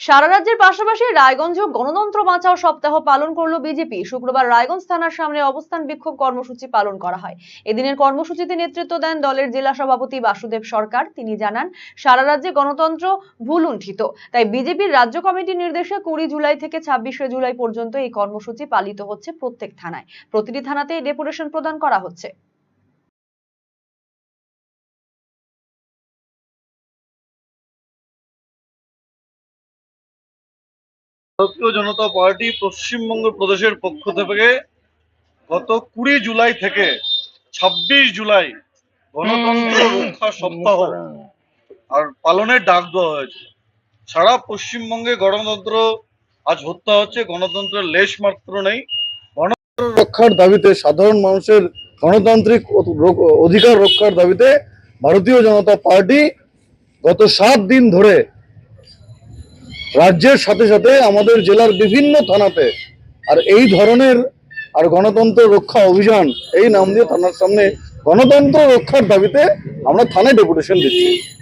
সারা রাজ্যের পাশাপাশি রায়গঞ্জ গণতন্ত্র বাঁচাও সপ্তাহ পালন করল বিজেপি। শুক্রবার রায়গঞ্জ থানার সামনে অবস্থান বিক্ষোভ কর্মসূচি পালন করা হয়। এদিনের কর্মসূচিতে নেতৃত্ব দেন দলের জেলা সভাপতি বাসুদেব সরকার। তিনি জানান, সারা রাজ্যে গণতন্ত্র ভুলুণ্ঠিত। তাই বিজেপির রাজ্য কমিটির নির্দেশে কুড়ি জুলাই থেকে ছাব্বিশে জুলাই পর্যন্ত এই কর্মসূচি পালিত হচ্ছে প্রত্যেক থানায়। প্রতিটি থানাতে ডেপুটেশন প্রদান করা হচ্ছে। ভারতীয় জনতা পার্টি পশ্চিমবঙ্গ প্রদেশের পক্ষ থেকে গত কুড়ি জুলাই থেকে ছাব্বিশ জুলাই গণতন্ত্র রক্ষা সপ্তাহ আর পালনের ডাক দেওয়া হয়েছে। সারা পশ্চিমবঙ্গে গণতন্ত্র আজ হত্যা হচ্ছে গণতন্ত্রের লেশ মাত্র নেই। গণতন্ত্র রক্ষার দাবিতে সাধারণ মানুষের গণতান্ত্রিক অধিকার রক্ষার দাবিতে ভারতীয় জনতা পার্টি গত সাত দিন ধরে রাজ্যের সাথে সাথে আমাদের জেলার বিভিন্ন থানাতে আর এই ধরনের আর গণতন্ত্র রক্ষা অভিযান, এই নাম দিয়ে থানার সামনে গণতন্ত্র রক্ষার দাবিতে আমরা থানায় ডেপুটেশন দিচ্ছি।